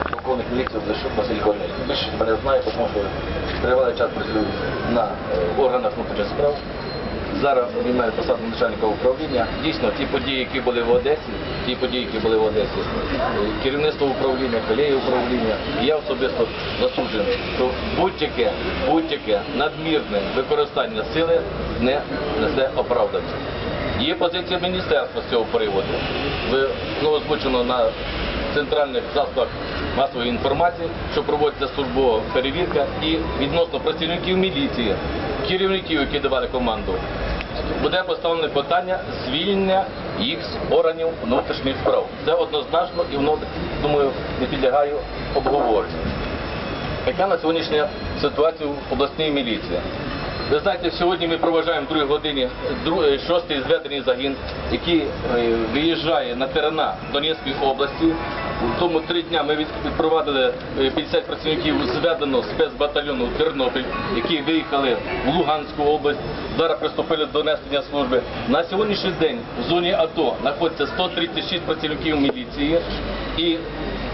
Я полковник міліції Блищук Василь Корнель. Більше мене знає, тому що тривалий час працюю на е, органах внутрішніх справ. Зараз обіймаю посаду начальника управління. Дійсно, ті події, які були в Одесі, ті події, які були в Одесі, е, керівництво управління, колеги управління, я особисто засуджую, що будь-яке, будь-яке надмірне використання сили не несе оправдання. Є позиція міністерства з цього приводу. Ви ну, озвучено на центральних засобах масової інформації, що проводиться службова перевірка і відносно працівників міліції, керівників, які давали команду, буде поставлене питання звільнення їх з органів внутрішніх справ. Це однозначно і воно, думаю, не підлягає обговоренню. Яка на сьогоднішня ситуація в обласній міліції? Ви знаєте, сьогодні ми проважаємо другій годині е, шостий зведений загін, який е, виїжджає на терена Донецької області. В тому три дня ми від- відпровадили е, 50 працівників зведеного спецбатальйону Тернопіль, які виїхали в Луганську область. Зараз приступили до несення служби. На сьогоднішній день в зоні АТО знаходиться 136 працівників міліції і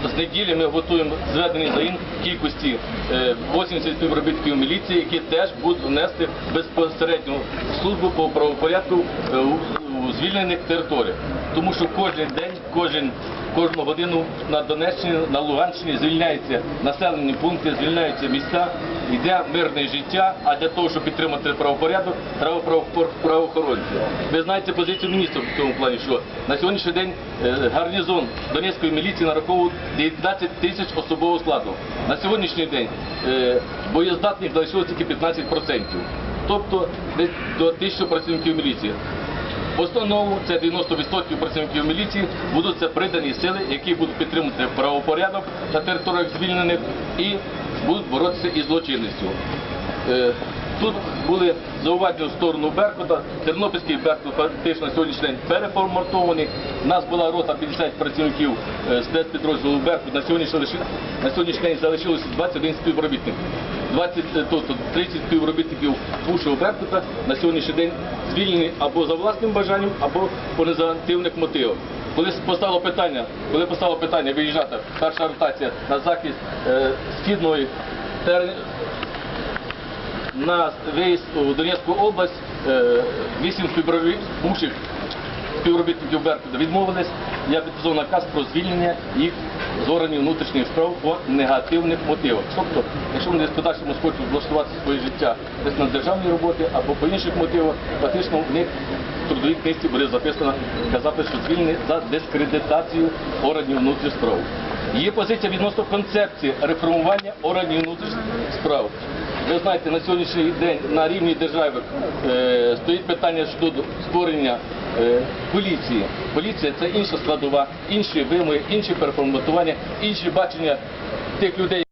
з неділі ми готуємо зведений загін кількості е, 80 співробітників міліції, які теж будуть внести безпосередню службу по правопорядку е, у звільнених територіях. Тому що кожен день, кожен, кожну годину на Донеччині, на Луганщині звільняються населені пункти, звільняються міста, йде мирне життя, а для того, щоб підтримати правопорядок, треба правоохоронців. Ви знаєте позицію міністра в цьому плані, що на сьогоднішній день е, гарнізон Донецької міліції нараховує 19 тисяч особового складу. На сьогоднішній день е, боєздатних залишилось тільки 15%. Тобто десь до тисячі працівників міліції. В основному це 90% працівників міліції будуть це придані сили, які будуть підтримувати правопорядок на територіях звільнених і будуть боротися із злочинністю. Е, Тут були зауваження в сторону Беркута. Тернопільський Беркут фактично сьогоднішній день переформатований. У нас була рота 50 працівників е, спецпідрозділу Беркут. На сьогоднішній, на сьогоднішній день залишилося 21 співробітник. 20, е, тобто 30 співробітників бувшого Беркута на сьогоднішній день звільнені або за власним бажанням, або по незагативних мотивах. Коли постало питання, коли постало питання виїжджати, перша ротація на захист е, східної тер- на виїзд у Донецьку область е, вісім співробіт- бувших співробітників Беркута відмовились. Я підписав наказ про звільнення їх з органів внутрішніх справ по негативних мотивах. Тобто, якщо вони в подальшому хочуть влаштувати своє життя десь на державній роботі або по інших мотивах, фактично в них в трудовій книжці буде записано казати, що звільнені за дискредитацію органів внутрішніх справ. Є позиція відносно концепції реформування органів внутрішніх справ. Ви знаєте, на сьогоднішній день на рівні держави е, стоїть питання щодо створення поліції. Поліція це інша складова, інші вимоги, інші переформатування, інші бачення тих людей.